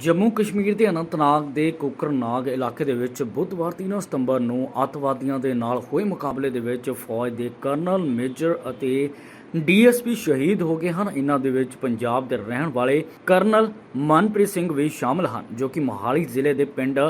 ਜੰਮੂ ਕਸ਼ਮੀਰ ਦੇ ਅਨੰਤਨਾਗ ਦੇ ਕੋਕਰਨਾਗ ਇਲਾਕੇ ਦੇ ਵਿੱਚ ਬੁੱਧਵਾਰ 3 ਸਤੰਬਰ ਨੂੰ ਅੱਤਵਾਦੀਆਂ ਦੇ ਨਾਲ ਹੋਏ ਮੁਕਾਬਲੇ ਦੇ ਵਿੱਚ ਫੌਜ ਦੇ ਕਰਨਲ, ਮੇਜਰ ਅਤੇ ਡੀਐਸਪੀ ਸ਼ਹੀਦ ਹੋ ਗਏ ਹਨ। ਇਹਨਾਂ ਦੇ ਵਿੱਚ ਪੰਜਾਬ ਦੇ ਰਹਿਣ ਵਾਲੇ ਕਰਨਲ ਮਨਪ੍ਰੀਤ ਸਿੰਘ ਵੀ ਸ਼ਾਮਲ ਹਨ, ਜੋ ਕਿ ਮੋਹਾਲੀ ਜ਼ਿਲ੍ਹੇ ਦੇ ਪਿੰਡ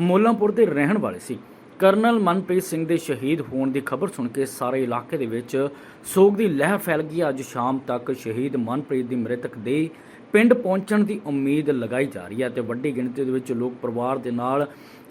ਮੋਲਾਂਪੁਰ ਦੇ ਰਹਿਣ ਵਾਲੇ ਸੀ। ਕਰਨਲ ਮਨਪ੍ਰੀਤ ਸਿੰਘ ਦੇ ਸ਼ਹੀਦ ਹੋਣ ਦੀ ਖਬਰ ਸੁਣ ਕੇ ਸਾਰੇ ਇਲਾਕੇ ਦੇ ਵਿੱਚ ਸੋਗ ਦੀ ਲਹਿਰ ਫੈਲ ਗਈ। ਅੱਜ ਸ਼ਾਮ ਤੱਕ ਸ਼ਹੀਦ ਮਨਪ੍ਰੀਤ ਦੀ ਮ੍ਰਿਤਕ ਦੇਹ ਪਿੰਡ ਪਹੁੰਚਣ ਦੀ ਉਮੀਦ ਲਗਾਈ ਜਾ ਰਹੀ ਹੈ ਤੇ ਵੱਡੀ ਗਿਣਤੀ ਦੇ ਵਿੱਚ ਲੋਕ ਪਰਿਵਾਰ ਦੇ ਨਾਲ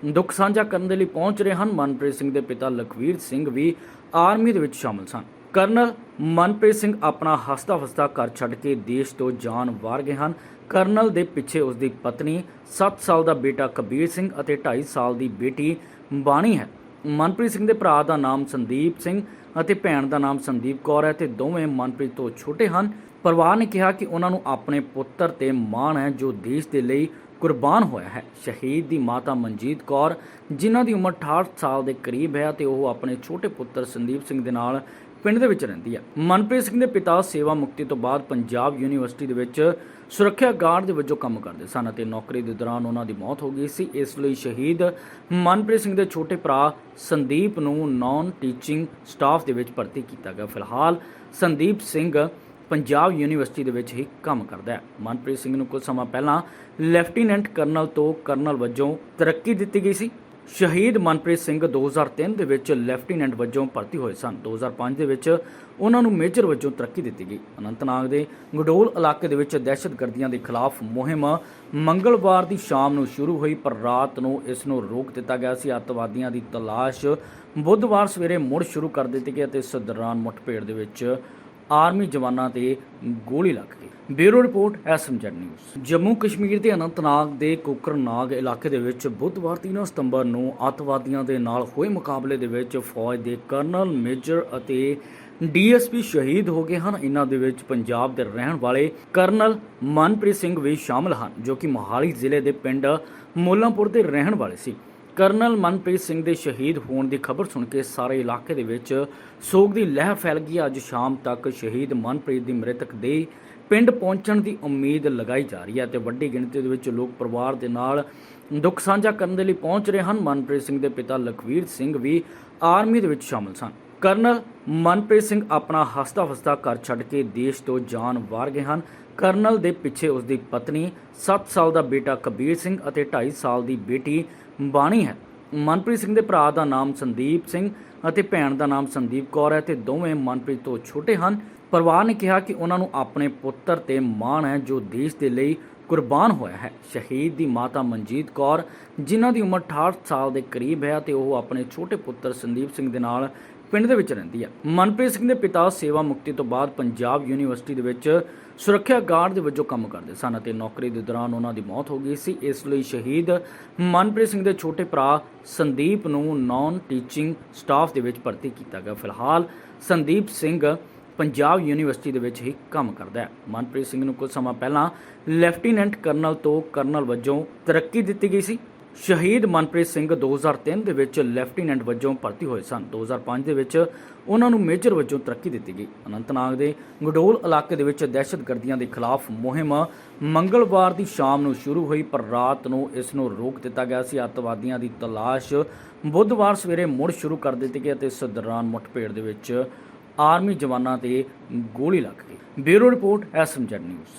ਦੁੱਖ ਸਾਂਝਾ ਕਰਨ ਦੇ ਲਈ ਪਹੁੰਚ ਰਹੇ ਹਨ। ਮਨਪ੍ਰੀਤ ਸਿੰਘ ਦੇ ਪਿਤਾ ਲਖਵੀਰ ਸਿੰਘ ਵੀ ਆਰਮੀ ਦੇ ਵਿੱਚ ਸ਼ਾਮਲ ਸਨ। ਕਰਨਲ ਮਨਪ੍ਰੀਤ ਸਿੰਘ ਆਪਣਾ ਹੱਸਦਾ ਫਸਦਾ ਘਰ ਛੱਡ ਕੇ ਦੇਸ਼ ਤੋਂ ਜਾਨ ਵਾਰ ਗਏ ਹਨ। ਕਰਨਲ ਦੇ ਪਿੱਛੇ ਉਸ ਦੀ ਪਤਨੀ 7 ਸਾਲ ਦਾ ਬੇਟਾ ਕਬੀਰ ਸਿੰਘ ਅਤੇ 2.5 ਸਾਲ ਦੀ ਬੇਟੀ ਬਾਣੀ ਹੈ। ਮਨਪ੍ਰੀਤ ਸਿੰਘ ਦੇ ਭਰਾ ਦਾ ਨਾਮ ਸੰਦੀਪ ਸਿੰਘ ਅਤੇ ਭੈਣ ਦਾ ਨਾਮ ਸੰਦੀਪ ਕੌਰ ਹੈ ਤੇ ਦੋਵੇਂ ਮਨਪ੍ਰੀਤ ਤੋਂ ਛੋਟੇ ਹਨ। ਪਰਿਵਾਰ ਨੇ ਕਿਹਾ ਕਿ ਉਹਨਾਂ ਨੂੰ ਆਪਣੇ ਪੁੱਤਰ ਤੇ ਮਾਣ ਹੈ ਜੋ ਦੇਸ਼ ਦੇ ਲਈ ਕੁਰਬਾਨ ਹੋਇਆ ਹੈ। ਸ਼ਹੀਦ ਦੀ ਮਾਤਾ ਮਨਜੀਤ ਕੌਰ, ਜਿਨ੍ਹਾਂ ਦੀ ਉਮਰ 68 ਸਾਲ ਦੇ ਕਰੀਬ ਹੈ ਤੇ ਉਹ ਆਪਣੇ ਛੋਟੇ ਪੁੱਤਰ ਸੰਦੀਪ ਸਿੰਘ ਦੇ ਨਾਲ ਪਿੰਡ ਦੇ ਵਿੱਚ ਰਹਿੰਦੀ ਹੈ। ਮਨਪ੍ਰੀਤ ਸਿੰਘ ਦੇ ਪਿਤਾ ਸੇਵਾ ਮੁਕਤੀ ਤੋਂ ਬਾਅਦ ਪੰਜਾਬ ਯੂਨੀਵਰਸਿਟੀ ਦੇ ਵਿੱਚ ਸੁਰੱਖਿਆ ਗਾਰਡ ਦੇ ਵਜੋਂ ਕੰਮ ਕਰਦੇ ਸਨ ਅਤੇ ਨੌਕਰੀ ਦੇ ਦੌਰਾਨ ਉਹਨਾਂ ਦੀ ਮੌਤ ਹੋ ਗਈ ਸੀ। ਇਸ ਲਈ ਸ਼ਹੀਦ ਮਨਪ੍ਰੀਤ ਸਿੰਘ ਦੇ ਛੋਟੇ ਭਰਾ ਸੰਦੀਪ ਨੂੰ ਨਾਨ ਟੀਚਿੰਗ ਸਟਾਫ ਦੇ ਵਿੱਚ ਭਰਤੀ ਕੀਤਾ ਗਿਆ। ਫਿਲਹਾਲ ਸੰਦੀਪ ਸਿੰਘ ਪੰਜਾਬ ਯੂਨੀਵਰਸਿਟੀ ਦੇ ਵਿੱਚ ਹੀ ਕੰਮ ਕਰਦਾ ਹੈ। ਮਨਪ੍ਰੀਤ ਸਿੰਘ ਨੂੰ ਕੁਝ ਸਮਾਂ ਪਹਿਲਾਂ ਲੈਫਟੀਨੈਂਟ ਕਰਨਲ ਤੋਂ ਕਰਨਲ ਵਜੋਂ ਤਰੱਕੀ ਦਿੱਤੀ ਗਈ ਸੀ। ਸ਼ਹੀਦ ਮਨਪ੍ਰੀਤ ਸਿੰਘ 2003 ਦੇ ਵਿੱਚ ਲੈਫਟੀਨੈਂਟ ਵਜੋਂ ਭਰਤੀ ਹੋਏ ਸਨ। 2005 ਦੇ ਵਿੱਚ ਉਹਨਾਂ ਨੂੰ ਮੇਜਰ ਵਜੋਂ ਤਰੱਕੀ ਦਿੱਤੀ ਗਈ। ਅਨੰਤਨਾਗ ਦੇ ਗਡੋਲ ਇਲਾਕੇ ਦੇ ਵਿੱਚ ਦਹਿਸ਼ਤਗਰਦੀਆਂ ਦੇ ਖਿਲਾਫ ਮੁਹਿੰਮ ਮੰਗਲਵਾਰ ਦੀ ਸ਼ਾਮ ਨੂੰ ਸ਼ੁਰੂ ਹੋਈ, ਪਰ ਰਾਤ ਨੂੰ ਇਸ ਨੂੰ ਰੋਕ ਦਿੱਤਾ ਗਿਆ ਸੀ। ਅੱਤਵਾਦੀਆਂ ਦੀ ਤਲਾਸ਼ ਬੁੱਧਵਾਰ ਸਵੇਰੇ ਮੁੜ ਸ਼ੁਰੂ ਕਰ ਦਿੱਤੀ ਗਈ ਅਤੇ ਇਸ ਦੌਰਾਨ ਮੁੱਠਭੇੜ ਦੇ ਵਿੱਚ ਆਰਮੀ ਜਵਾਨਾਂ ਤੇ ਗੋਲੀ ਲੱਗ ਗਈ। Bureau report, S M Z news. Jammu Kashmir ਦੇ ਅਨੰਤਨਾਗ ਦੇ ਕੋਕਰਨਾਗ ਇਲਾਕੇ ਦੇ ਵਿੱਚ ਬੁੱਧਵਾਰ 3 ਸਤੰਬਰ ਨੂੰ ਅੱਤਵਾਦੀਆਂ ਦੇ ਨਾਲ ਹੋਏ ਮੁਕਾਬਲੇ ਦੇ ਵਿੱਚ ਫੌਜ ਦੇ ਕਰਨਲ, ਮੇਜਰ ਅਤੇ ਡੀਐਸਪੀ ਸ਼ਹੀਦ ਹੋ ਗਏ ਹਨ। ਇਹਨਾਂ ਦੇ ਵਿੱਚ ਪੰਜਾਬ ਦੇ ਰਹਿਣ ਵਾਲੇ ਕਰਨਲ ਮਨਪ੍ਰੀਤ ਸਿੰਘ ਵੀ ਸ਼ਾਮਲ ਹਨ, ਜੋ ਕਿ ਮੋਹਾਲੀ ਜ਼ਿਲ੍ਹੇ ਦੇ ਪਿੰਡ ਮੋਲਾਂਪੁਰ ਦੇ ਰਹਿਣ ਵਾਲੇ ਸੀ। ਕਰਨਲ ਮਨਪ੍ਰੀਤ ਸਿੰਘ ਦੇ ਸ਼ਹੀਦ ਹੋਣ ਦੀ ਖਬਰ ਸੁਣ ਕੇ ਸਾਰੇ ਇਲਾਕੇ ਦੇ ਵਿੱਚ ਸੋਗ ਦੀ ਲਹਿਰ ਫੈਲ ਗਈ। ਅੱਜ ਸ਼ਾਮ ਤੱਕ ਸ਼ਹੀਦ ਮਨਪ੍ਰੀਤ ਦੀ ਮ੍ਰਿਤਕ ਦੇ ਪਿੰਡ ਪਹੁੰਚਣ ਦੀ ਉਮੀਦ ਲਗਾਈ ਜਾ ਰਹੀ ਹੈ ਤੇ ਵੱਡੀ ਗਿਣਤੀ ਦੇ ਵਿੱਚ ਲੋਕ ਪਰਿਵਾਰ ਦੇ ਨਾਲ ਦੁੱਖ ਸਾਂਝਾ ਕਰਨ ਦੇ ਲਈ ਪਹੁੰਚ ਰਹੇ ਹਨ। ਮਨਪ੍ਰੀਤ ਸਿੰਘ ਦੇ ਪਿਤਾ ਲਖਵੀਰ ਸਿੰਘ ਵੀ ਆਰਮੀ ਦੇ ਵਿੱਚ ਸ਼ਾਮਲ ਸਨ। ਕਰਨਲ ਮਨਪ੍ਰੀਤ ਸਿੰਘ ਆਪਣਾ ਹੱਸਦਾ ਵਸਦਾ ਘਰ ਛੱਡ ਕੇ ਦੇਸ਼ ਤੋਂ ਜਾਨ ਵਾਰ ਗਏ ਹਨ। ਕਰਨਲ ਦੇ ਪਿੱਛੇ ਉਸ ਦੀ ਪਤਨੀ 7 ਸਾਲ ਦਾ ਬੇਟਾ ਕਬੀਰ ਸਿੰਘ ਅਤੇ 2.5 ਸਾਲ ਦੀ ਬੇਟੀ ਬਾਣੀ ਹੈ। ਮਨਪ੍ਰੀਤ ਸਿੰਘ ਦੇ ਭਰਾ ਦਾ ਨਾਮ ਸੰਦੀਪ ਸਿੰਘ ਅਤੇ ਭੈਣ ਦਾ ਨਾਮ ਸੰਦੀਪ ਕੌਰ ਹੈ ਤੇ ਦੋਵੇਂ ਮਨਪ੍ਰੀਤ ਤੋਂ ਛੋਟੇ ਹਨ। ਪਰਿਵਾਰ ਨੇ ਕਿਹਾ ਕਿ ਉਹਨਾਂ ਨੂੰ ਆਪਣੇ ਪੁੱਤਰ ਤੇ ਮਾਣ ਹੈ ਜੋ ਦੇਸ਼ ਦੇ ਲਈ ਕੁਰਬਾਨ ਹੋਇਆ ਹੈ। ਸ਼ਹੀਦ ਦੀ ਮਾਤਾ ਮਨਜੀਤ ਕੌਰ, ਜਿਨ੍ਹਾਂ ਦੀ ਉਮਰ 68 ਸਾਲ ਦੇ ਕਰੀਬ ਹੈ ਤੇ ਉਹ ਆਪਣੇ ਛੋਟੇ ਪੁੱਤਰ ਸੰਦੀਪ ਸਿੰਘ ਦੇ ਨਾਲ ਪਿੰਡ ਦੇ ਵਿੱਚ ਰਹਿੰਦੀ ਹੈ। ਮਨਪ੍ਰੀਤ ਸਿੰਘ ਦੇ ਪਿਤਾ ਸੇਵਾ ਮੁਕਤੀ ਤੋਂ ਬਾਅਦ ਪੰਜਾਬ ਯੂਨੀਵਰਸਿਟੀ ਦੇ ਵਿੱਚ ਸੁਰੱਖਿਆ ਗਾਰਡ ਦੇ ਵਜੋਂ ਕੰਮ ਕਰਦੇ ਸਨ ਅਤੇ ਨੌਕਰੀ ਦੇ ਦੌਰਾਨ ਉਹਨਾਂ ਦੀ ਮੌਤ ਹੋ ਗਈ ਸੀ। ਇਸ ਲਈ ਸ਼ਹੀਦ ਮਨਪ੍ਰੀਤ ਸਿੰਘ ਦੇ ਛੋਟੇ ਭਰਾ ਸੰਦੀਪ ਨੂੰ ਨਾਨ ਟੀਚਿੰਗ ਸਟਾਫ ਦੇ ਵਿੱਚ ਭਰਤੀ ਕੀਤਾ ਗਿਆ। ਫਿਲਹਾਲ ਸੰਦੀਪ ਸਿੰਘ ਪੰਜਾਬ ਯੂਨੀਵਰਸਿਟੀ ਦੇ ਵਿੱਚ ਹੀ ਕੰਮ ਕਰਦਾ ਹੈ। ਮਨਪ੍ਰੀਤ ਸਿੰਘ ਨੂੰ ਕੁਝ ਸਮਾਂ ਪਹਿਲਾਂ ਲੈਫਟੀਨੈਂਟ ਕਰਨਲ ਤੋਂ ਕਰਨਲ ਵਜੋਂ ਤਰੱਕੀ ਦਿੱਤੀ ਗਈ ਸੀ। ਸ਼ਹੀਦ ਮਨਪ੍ਰੀਤ ਸਿੰਘ 2003 ਦੇ ਵਿੱਚ ਲੈਫਟੀਨੈਂਟ ਵਜੋਂ ਭਰਤੀ ਹੋਏ ਸਨ। 2005 ਦੇ ਵਿੱਚ ਉਹਨਾਂ ਨੂੰ ਮੇਜਰ ਵਜੋਂ ਤਰੱਕੀ ਦਿੱਤੀ ਗਈ। ਅਨੰਤਨਾਗ ਦੇ ਗਡੋਲ ਇਲਾਕੇ ਦੇ ਵਿੱਚ ਦਹਿਸ਼ਤਗਰਦੀਆਂ ਦੇ ਖਿਲਾਫ ਮੁਹਿੰਮ ਮੰਗਲਵਾਰ ਦੀ ਸ਼ਾਮ ਨੂੰ ਸ਼ੁਰੂ ਹੋਈ, ਪਰ ਰਾਤ ਨੂੰ ਇਸ ਨੂੰ ਰੋਕ ਦਿੱਤਾ ਗਿਆ ਸੀ। ਅੱਤਵਾਦੀਆਂ ਦੀ ਤਲਾਸ਼ ਬੁੱਧਵਾਰ ਸਵੇਰੇ ਮੁੜ ਸ਼ੁਰੂ ਕਰ ਦਿੱਤੀ ਗਈ ਅਤੇ ਇਸ ਦੌਰਾਨ ਮੁੱਠਭੇੜ ਦੇ ਵਿੱਚ ਆਰਮੀ ਜਵਾਨਾਂ ਤੇ ਗੋਲੀ ਲੱਗ ਗਈ। Bureau report S M Z news.